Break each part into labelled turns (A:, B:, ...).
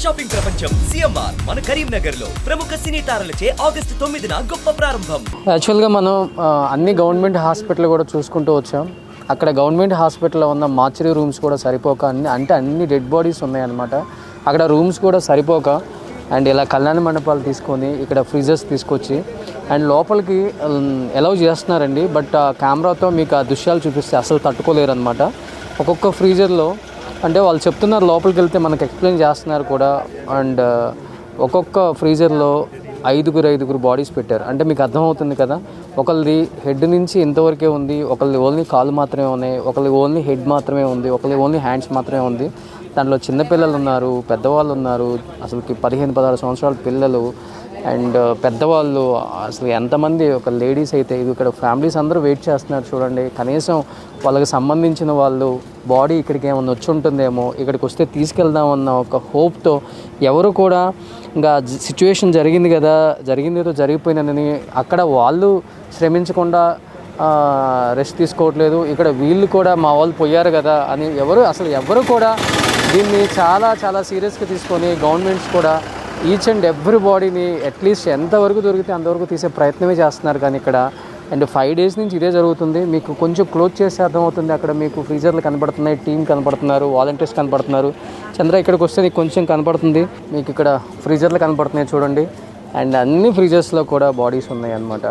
A: Shopping ప్రపంచం CMR మన కరీంనగర్లో ప్రముఖ సినీ తారలచే ఆగస్టు తొమ్మిదిన గొప్ప ప్రారంభం.
B: యాక్చువల్గా మనం అన్ని గవర్నమెంట్ హాస్పిటల్ కూడా చూసుకుంటూ వచ్చాం. అక్కడ గవర్నమెంట్ హాస్పిటల్లో ఉన్న మార్చరీ రూమ్స్ కూడా సరిపోక అన్ని అంటే అన్ని డెడ్ బాడీస్ ఉన్నాయన్నమాట. అక్కడ రూమ్స్ కూడా సరిపోక అండ్ ఇలా కళ్యాణ మండపాలు తీసుకొని ఇక్కడ ఫ్రీజర్స్ తీసుకొచ్చి అండ్ లోపలికి అలౌ చేస్తున్నారండి. బట్ ఆ కెమెరాతో మీకు ఆ దృశ్యాలు చూపిస్తే అసలు తట్టుకోలేరు అనమాట ఒక్కొక్క ఫ్రీజర్లో అంటే వాళ్ళు చెప్తున్నారు లోపలికి వెళ్తే మనకు ఎక్స్ప్లెయిన్ చేస్తున్నారు కూడా. అండ్ uh, ఒక్కొక్క ఫ్రీజర్లో ఐదుగురు ఐదుగురు బాడీస్ పెట్టారు. అంటే మీకు అర్థమవుతుంది కదా? ఒకళ్ళది హెడ్ నుంచి ఇంతవరకే ఉంది ఒకళ్ళది ఓన్లీ కాలు మాత్రమే ఉన్నాయి ఒకళ్ళది ఓన్లీ హెడ్ మాత్రమే ఉంది ఒకళ్ళది ఓన్లీ హ్యాండ్స్ మాత్రమే ఉంది. దాంట్లో చిన్నపిల్లలు ఉన్నారు పెద్దవాళ్ళు ఉన్నారు అసలుకి పదిహేను పదహారు సంవత్సరాల పిల్లలు. అండ్ uh, పెద్దవాళ్ళు అసలు ఎంతమంది ఒక లేడీస్ అయితే ఇది ఇక్కడ ఫ్యామిలీస్ అందరూ వెయిట్ చేస్తున్నారు చూడండి. కనీసం వాళ్ళకి సంబంధించిన వాళ్ళు బాడీ ఇక్కడికి ఏమన్నా వచ్చి ఉంటుందేమో ఇక్కడికి వస్తే తీసుకెళ్దామన్న ఒక హోప్తో ఎవరు కూడా ఇంకా సిచ్యువేషన్ జరిగింది కదా జరిగింది ఏదో జరిగిపోయిందని అక్కడ వాళ్ళు శ్రమించకుండా రెస్ట్ తీసుకోవట్లేదు. ఇక్కడ వీళ్ళు కూడా మా వాళ్ళు పోయారు కదా అని ఎవరు అసలు ఎవరు కూడా దీన్ని చాలా చాలా సీరియస్గా తీసుకొని గవర్నమెంట్స్ కూడా ఈచ్ అండ్ ఎవ్రీ బాడీని అట్లీస్ట్ ఎంతవరకు దొరికితే అంతవరకు తీసే ప్రయత్నమే చేస్తున్నారు. కానీ ఇక్కడ అండ్ ఫైవ్ డేస్ నుంచి ఇదే జరుగుతుంది. మీకు కొంచెం క్లోజ్ చేస్తే అర్థమవుతుంది. అక్కడ మీకు ఫ్రీజర్లు కనబడుతున్నాయి టీం కనబడుతున్నారు వాలంటీర్స్ కనబడుతున్నారు. చంద్ర ఇక్కడికి వస్తే నీకు కొంచెం కనబడుతుంది. మీకు ఇక్కడ ఫ్రీజర్లు కనబడుతున్నాయి చూడండి. అండ్ అన్ని ఫ్రీజర్స్లో కూడా బాడీస్ ఉన్నాయి అన్నమాట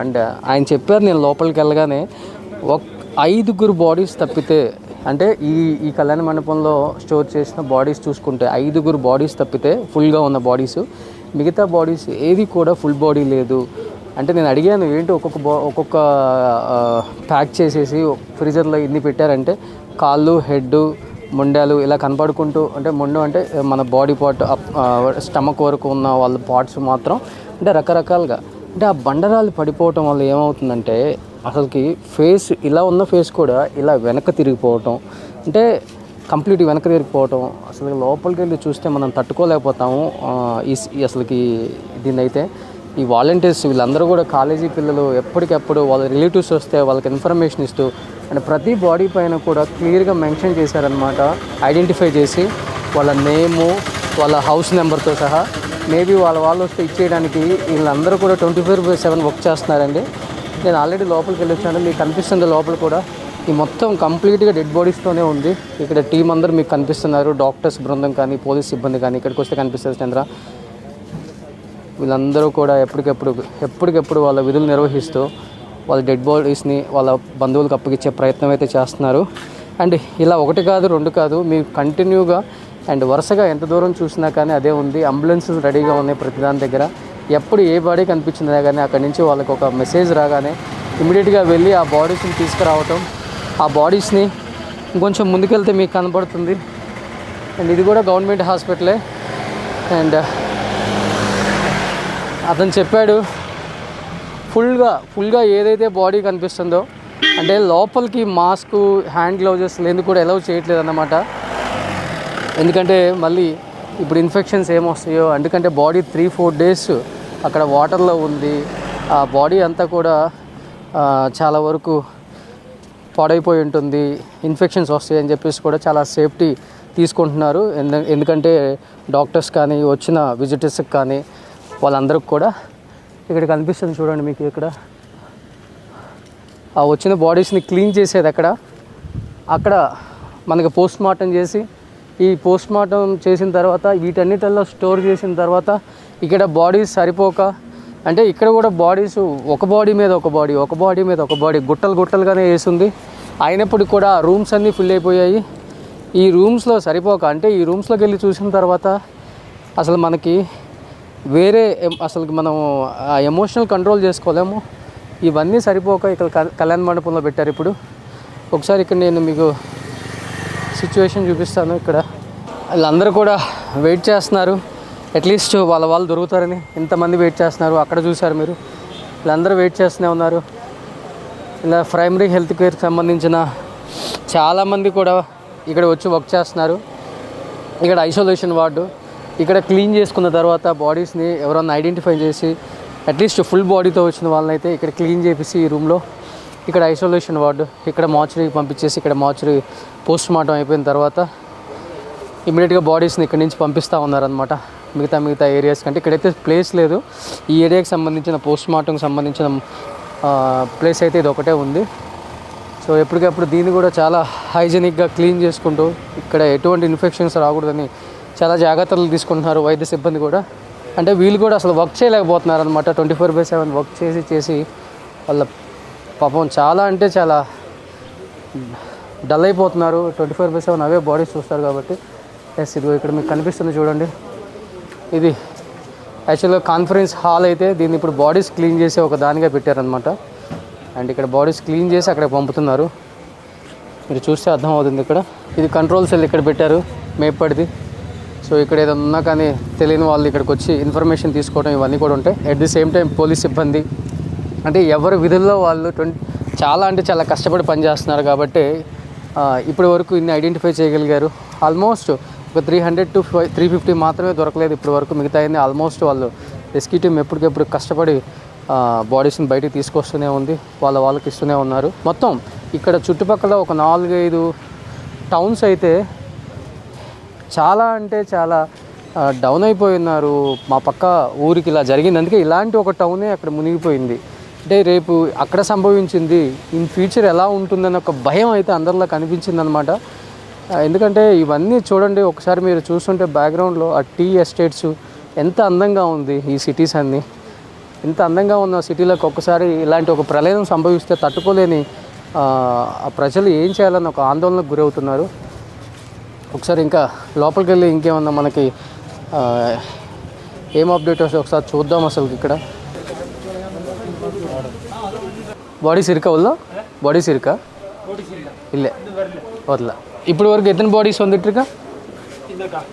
B: అండ్ ఆయన చెప్పారు నేను లోపలికి వెళ్ళగానే ఒక ఐదుగురు బాడీస్ తప్పితే అంటే ఈ ఈ కళ్యాణ మండపంలో స్టోర్ చేసిన బాడీస్ చూసుకుంటే ఐదుగురు బాడీస్ తప్పితే ఫుల్గా ఉన్న బాడీస్. మిగతా బాడీస్ ఏది కూడా ఫుల్ బాడీ లేదు. అంటే నేను అడిగాను ఏంటి ఒక్కొక్క బా ఒక్కొక్క ప్యాక్ చేసేసి ఫ్రీజర్లో ఇన్ని పెట్టారంటే కాళ్ళు హెడ్ ముండాలు ఇలా కనపడుకుంటూ అంటే ముండం అంటే మన బాడీ పార్ట్ స్టమక్ వరకు ఉన్న వాళ్ళ పార్ట్స్ మాత్రం అంటే రకరకాలుగా అంటే ఆ బండరాలు పడిపోవటం వల్ల ఏమవుతుందంటే అసలుకి ఫేస్ ఇలా ఉన్న ఫేస్ కూడా ఇలా వెనక తిరిగిపోవటం అంటే కంప్లీట్ వెనక తిరిగిపోవటం అసలు లోపలికి వెళ్ళి చూస్తే మనం తట్టుకోలేకపోతాము ఈ ఈ అసలుకి దీన్ని అయితే ఈ వాలంటీర్స్ వీళ్ళందరూ కూడా కాలేజీ పిల్లలు ఎప్పటికెప్పుడు వాళ్ళ రిలేటివ్స్ వస్తే వాళ్ళకి ఇన్ఫర్మేషన్ ఇస్తూ అండ్ ప్రతి బాడీ పైన కూడా క్లియర్గా మెన్షన్ చేశారనమాట ఐడెంటిఫై చేసి వాళ్ళ నేము వాళ్ళ హౌస్ నెంబర్తో సహా మేబీ వాళ్ళ వాళ్ళు వస్తే ఇచ్చేయడానికి వీళ్ళందరూ కూడా twenty four by seven work చేస్తున్నారండి. నేను ఆల్రెడీ లోపలికి వెళ్ళొచ్చాను మీకు కనిపిస్తుంది లోపల కూడా ఈ మొత్తం కంప్లీట్గా డెడ్ బాడీస్తోనే ఉంది. ఇక్కడ టీం అందరూ మీకు కనిపిస్తున్నారు డాక్టర్స్ బృందం కానీ పోలీస్ సిబ్బంది కానీ ఇక్కడికి వస్తే కనిపిస్తుంది చంద్ర. వీళ్ళందరూ కూడా ఎప్పటికెప్పుడు ఎప్పటికెప్పుడు వాళ్ళ విధులు నిర్వహిస్తూ వాళ్ళ డెడ్ బాడీస్ని వాళ్ళ బంధువులకు అప్పగించే ప్రయత్నం అయితే చేస్తున్నారు. అండ్ ఇలా ఒకటి కాదు రెండు కాదు మీరు కంటిన్యూగా అండ్ వరుసగా ఎంత దూరం చూసినా కానీ అదే ఉంది. అంబులెన్సెస్ రెడీగా ఉన్నాయి ప్రతి దాని దగ్గర. ఎప్పుడు ఏ బాడీ కనిపించిందా కానీ అక్కడి నుంచి వాళ్ళకి ఒక మెసేజ్ రాగానే ఇమీడియట్గా వెళ్ళి ఆ బాడీస్ని తీసుకురావటం ఆ బాడీస్ని ఇంకొంచెం ముందుకెళ్తే మీకు కనబడుతుంది. అండ్ ఇది కూడా గవర్నమెంట్ హాస్పిటలే. అండ్ అతను చెప్పాడు ఫుల్గా ఫుల్గా ఏదైతే బాడీ కనిపిస్తుందో అంటే లోపలికి మాస్క్ హ్యాండ్ గ్లౌజెస్ లేని కూడా ఎలవ్ చేయట్లేదు అన్నమాట ఎందుకంటే మళ్ళీ ఇప్పుడు ఇన్ఫెక్షన్స్ ఏమొస్తాయో ఎందుకంటే బాడీ త్రీ ఫోర్ డేస్ అక్కడ వాటర్లో ఉంది. ఆ బాడీ అంతా కూడా చాలా వరకు పాడైపోయి ఉంటుంది. ఇన్ఫెక్షన్స్ వస్తాయి అని చెప్పేసి కూడా చాలా సేఫ్టీ తీసుకుంటున్నారు. ఎందు ఎందుకంటే డాక్టర్స్ కానీ వచ్చిన విజిటర్స్కి కానీ వాళ్ళందరికి కూడా ఇక్కడ కనిపిస్తుంది చూడండి మీకు ఇక్కడ. ఆ వచ్చిన బాడీస్ని క్లీన్ చేసేది అక్కడ. అక్కడ మనకి పోస్ట్ మార్టం చేసి ఈ పోస్ట్ మార్టం చేసిన తర్వాత వీటన్నిటిలో స్టోర్ చేసిన తర్వాత ఇక్కడ బాడీస్ సరిపోక అంటే ఇక్కడ కూడా బాడీస్ ఒక బాడీ మీద ఒక బాడీ ఒక బాడీ మీద ఒక బాడీ గుట్టలు గుట్టలుగానే వేసింది. అయినప్పటికీ కూడా రూమ్స్ అన్నీ ఫిల్ అయిపోయాయి. ఈ రూమ్స్లో సరిపోక అంటే ఈ రూమ్స్లోకి వెళ్ళి చూసిన తర్వాత అసలు మనకి వేరే అసలు మనం ఆ ఎమోషనల్ కంట్రోల్ చేసుకోలేము. ఇవన్నీ సరిపోక ఇక్కడ కళ్యాణ మండపంలో పెట్టారు ఇప్పుడు. ఒకసారి ఇక్కడ నేను మీకు సిచ్యువేషన్ చూపిస్తాను ఇక్కడ. వీళ్ళందరూ కూడా వెయిట్ చేస్తున్నారు. అట్లీస్ట్ వాళ్ళ వాళ్ళు దొరుకుతారని. ఇంతమంది వెయిట్ చేస్తున్నారు. అక్కడ చూశారు మీరు. వీళ్ళందరూ వెయిట్ చేస్తూనే ఉన్నారు. ఇలా ప్రైమరీ హెల్త్ కేర్కి సంబంధించిన చాలామంది కూడా ఇక్కడ వచ్చి వర్క్ చేస్తున్నారు. ఇక్కడ ఐసోలేషన్ వార్డు. ఇక్కడ క్లీన్ చేసుకున్న తర్వాత బాడీస్ని ఎవరన్నా ఐడెంటిఫై చేసి అట్లీస్ట్ ఫుల్ బాడీతో వచ్చిన వాళ్ళనైతే ఇక్కడ క్లీన్ చేపిసి ఈ రూమ్లో ఇక్కడ ఐసోలేషన్ వార్డు ఇక్కడ మార్చురీకి పంపించేసి ఇక్కడ మార్చురీ పోస్ట్ మార్టం అయిపోయిన తర్వాత ఇమీడియట్గా బాడీస్ని ఇక్కడి నుంచి పంపిస్తూ ఉన్నారనమాట మిగతా మిగతా ఏరియాస్ కంటే. ఇక్కడైతే ప్లేస్ లేదు. ఈ ఏరియాకి సంబంధించిన పోస్ట్ మార్టంకి సంబంధించిన ప్లేస్ అయితే ఇది ఒకటే ఉంది. సో ఎప్పటికప్పుడు దీన్ని కూడా చాలా హైజెనిక్గా క్లీన్ చేసుకుంటూ ఇక్కడ ఎటువంటి ఇన్ఫెక్షన్స్ రాకూడదని చాలా జాగ్రత్తలు తీసుకుంటున్నారు వైద్య సిబ్బంది కూడా. అంటే వీళ్ళు కూడా అసలు వర్క్ చేయలేకపోతున్నారు అనమాట twenty four by seven work చేసి చేసి వాళ్ళ పాపం చాలా అంటే చాలా డల్ అయిపోతున్నారు. ట్వంటీ ఫోర్ బై సెవెన్ అవే బాడీస్ చూస్తారు కాబట్టి. ఎస్ ఇదిగో ఇక్కడ మీకు కనిపిస్తుంది చూడండి. ఇది యాక్చువల్గా కాన్ఫరెన్స్ హాల్ అయితే దీన్ని ఇప్పుడు బాడీస్ క్లీన్ చేసి ఒక దానిగా పెట్టారనమాట అండ్ ఇక్కడ బాడీస్ క్లీన్ చేసి అక్కడ పంపుతున్నారు. మీరు చూస్తే అర్థమవుతుంది ఇక్కడ. ఇది కంట్రోల్ సెల్ ఇక్కడ పెట్టారు. మేపడిది. సో ఇక్కడ ఏదైనా ఉన్నా కానీ తెలియని వాళ్ళు ఇక్కడికి వచ్చి ఇన్ఫర్మేషన్ తీసుకోవడం ఇవన్నీ కూడా ఉంటాయి. At the same time police సిబ్బంది అంటే ఎవరి విధుల్లో వాళ్ళు ట్వంటీ చాలా అంటే చాలా కష్టపడి పనిచేస్తున్నారు కాబట్టి ఇప్పటి వరకు ఇన్ని ఐడెంటిఫై చేయగలిగారు. ఆల్మోస్ట్ ఒక three hundred to five three fifty మాత్రమే దొరకలేదు ఇప్పటి వరకు. మిగతా అయింది ఆల్మోస్ట్ వాళ్ళు రెస్క్యూ టీం ఎప్పటికెప్పుడు కష్టపడి బాడీస్ని బయటికి తీసుకొస్తూనే ఉంది. వాళ్ళ వాళ్ళకి ఇస్తూనే ఉన్నారు. మొత్తం ఇక్కడ చుట్టుపక్కల ఒక నాలుగైదు టౌన్స్ అయితే చాలా అంటే చాలా డౌన్ అయిపోయి ఉన్నారు మా పక్క ఊరికి ఇలా జరిగింది. అందుకే ఇలాంటి ఒక టౌనే అక్కడ మునిగిపోయింది. అంటే రేపు అక్కడ సంభవించింది. ఇన్ ఫ్యూచర్ ఎలా ఉంటుందన్న ఒక భయం అయితే అందరిలో కనిపించింది అనమాట ఎందుకంటే ఇవన్నీ చూడండి. ఒకసారి మీరు చూస్తుంటే బ్యాక్గ్రౌండ్లో ఆ టీ ఎస్టేట్స్ ఎంత అందంగా ఉంది ఈ సిటీస్ అన్నీ. ఎంత అందంగా ఉన్న సిటీలకు ఒక్కసారి ఇలాంటి ఒక ప్రళయం సంభవిస్తే తట్టుకోలేని ప్రజలు ఏం చేయాలని ఒక ఆందోళనకు గురవుతున్నారు. ఒకసారి ఇంకా లోపలికి వెళ్ళి ఇంకేమన్నా మనకి ఏం అప్డేట్ వస్తే ఒకసారి చూద్దాం అసలు ఇక్కడ. బాడీస్ ఇరుకా వల్ల? ಬಾಡೀಸ್ இருக்கா இல்லை வரல இப்படி வரைக்கும் எத்தனை பாடிஸ் வந்துட்டுருக்கா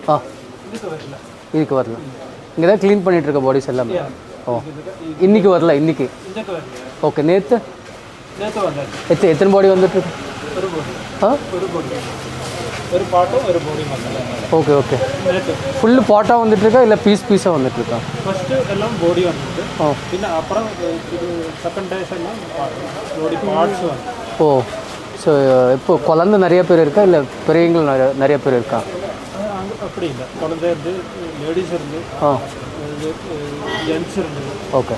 B: ஆ இதுக்கு வரல இங்கே தான் க்ளீன் பண்ணிகிட்ருக்க பாடிஸ் எல்லாமே ஓ இன்றைக்கி வரல இன்றைக்கி ஓகே நேற்று எத்தனை எத்தனை பாடி
C: வந்துட்டுருக்கு
B: ஆ
C: ஒரு பாட்டும் ஒரு பொடி மசாலா
B: ஓகே ஓகே ஃபுல் பாட்டாக வந்துட்டு இருக்கா இல்லை பீஸ் பீஸாக வந்துட்டு இருக்கா
C: ஃபர்ஸ்ட் எல்லாம் பொடி வந்துட்டு
B: ஓ
C: பின்ன அப்புறம் இது செகண்ட் டேஸ் எல்லாம் பொடி பார்ட்ஸ் வந்து
B: ஓ ஸோ இப்போ குழந்தை நிறைய பேர் இருக்கா இல்லை பெரியவங்களும் நிறைய நிறைய பேர் இருக்கா
C: அப்படி இல்லை குழந்தை இருந்து லேடிஸ் இருந்து ஆ gents
B: okay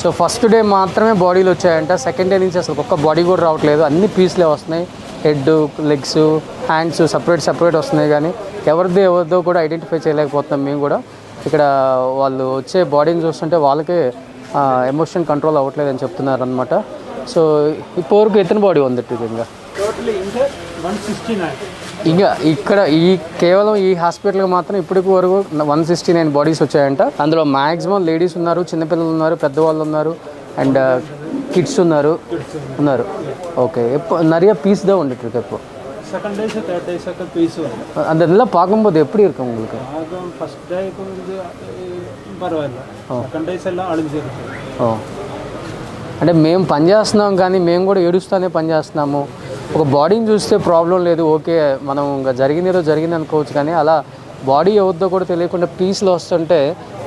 B: so first day మాత్రమే బాడీలు వచ్చాయంట సెకండ్ డే నుంచి అసలు ఒక్క బాడీ కూడా రావట్లేదు అన్ని పీస్లే వస్తున్నాయి head legs hands separate separate వస్తున్నాయి కానీ ఎవరిది ఎవరిదో కూడా ఐడెంటిఫై చేయలేకపోతున్నాం మేము కూడా. ఇక్కడ వాళ్ళు వచ్చే బాడీని చూస్తుంటే వాళ్ళకే ఎమోషన్ కంట్రోల్ అవ్వట్లేదు అని చెప్తున్నారు అనమాట సో ఇప్పటివరకు ఎత్తన బాడీ వందట్టు ఇంకా.
C: ఇంకా
B: ఇక్కడ ఈ కేవలం ఈ హాస్పిటల్కి మాత్రం ఇప్పటికి వరకు వన్ సిక్స్టీ నైన్ బాడీస్ వచ్చాయంట. అందులో మ్యాక్సిమం లేడీస్ ఉన్నారు చిన్నపిల్లలు ఉన్నారు పెద్దవాళ్ళు ఉన్నారు అండ్ కిడ్స్ ఉన్నారు ఉన్నారు. ఓకే எப்போ நிறைய பீஸ் தான் வந்துட்டு இருக்கு இப்போ
C: செகண்ட் டேஸ் தேர்ட் டேஸ் ഒക്കെ பீஸ் வரும்
B: அந்த இதெல்லாம் பார்க்கும்போது எப்படி இருக்கு உங்களுக்கு
C: ஆகும் ஃபர்ஸ்ட் டேக்கு வந்து பரவாயில்ல செகண்ட் டேஸ் எல்லாம் அழிஞ்சிருக்கு
B: ఓ అంటే మేము పని చేస్తున్నాం కానీ మేము కూడా ఏడుస్తూనే పని చేస్తున్నాము ఒక బాడీని చూస్తే ప్రాబ్లం లేదు ఓకే మనం ఇంకా జరిగింది ఏదో జరిగింది అనుకోవచ్చు కానీ అలా బాడీ ఎవరిదో కూడా తెలియకుండా పీస్లు వస్తుంటే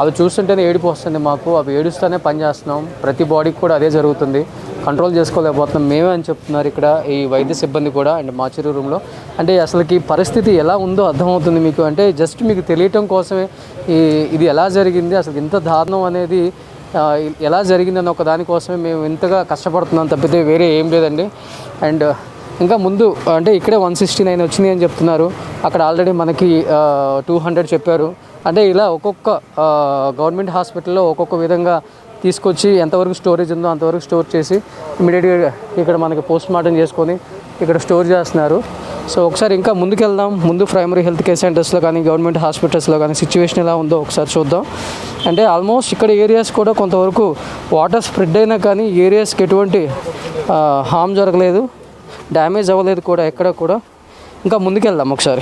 B: అవి చూస్తుంటేనే ఏడుపు వస్తుంది మాకు. అవి ఏడుస్తూనే పని చేస్తున్నాం. ప్రతి బాడీకి కూడా అదే జరుగుతుంది. కంట్రోల్ చేసుకోలేకపోతున్నాం. మేమే అని చెప్తున్నారు ఇక్కడ ఈ వైద్య సిబ్బంది కూడా అండ్ మాచిరు రూమ్లో. అంటే అసలుకి పరిస్థితి ఎలా ఉందో అర్థమవుతుంది మీకు? అంటే జస్ట్ మీకు తెలియటం కోసమే ఈ ఇది ఎలా జరిగింది? అసలు ఇంత దారుణం అనేది ఎలా జరిగిందని ఒక దానికోసమే మేము ఇంతగా కష్టపడుతున్నాం తప్పితే వేరే ఏం లేదండి. అండ్ ఇంకా ముందు అంటే ఇక్కడే వన్ సిక్స్టీ నైన్ వచ్చింది అని చెప్తున్నారు. అక్కడ ఆల్రెడీ మనకి టూ హండ్రెడ్ చెప్పారు. అంటే ఇలా ఒక్కొక్క గవర్నమెంట్ హాస్పిటల్లో ఒక్కొక్క విధంగా తీసుకొచ్చి ఎంతవరకు స్టోరేజ్ ఉందో అంతవరకు స్టోర్ చేసి ఇమీడియట్గా ఇక్కడ మనకి పోస్ట్ మార్టం చేసుకొని ఇక్కడ స్టోర్ చేస్తున్నారు. సో ఒకసారి ఇంకా ముందుకు వెళ్దాం ముందు ప్రైమరీ హెల్త్ కేర్ సెంటర్స్లో కానీ గవర్నమెంట్ హాస్పిటల్స్లో కానీ సిచ్యువేషన్ ఎలా ఉందో ఒకసారి చూద్దాం. అంటే ఆల్మోస్ట్ ఇక్కడ ఏరియాస్ కూడా కొంతవరకు వాటర్ స్ప్రెడ్ అయినా కానీ ఏరియాస్కి ఎటువంటి హామ్ జరగలేదు. డ్యామేజ్ అవ్వలేదు కూడా ఎక్కడ కూడా. ఇంకా ముందుకెళ్దాం ఒకసారి.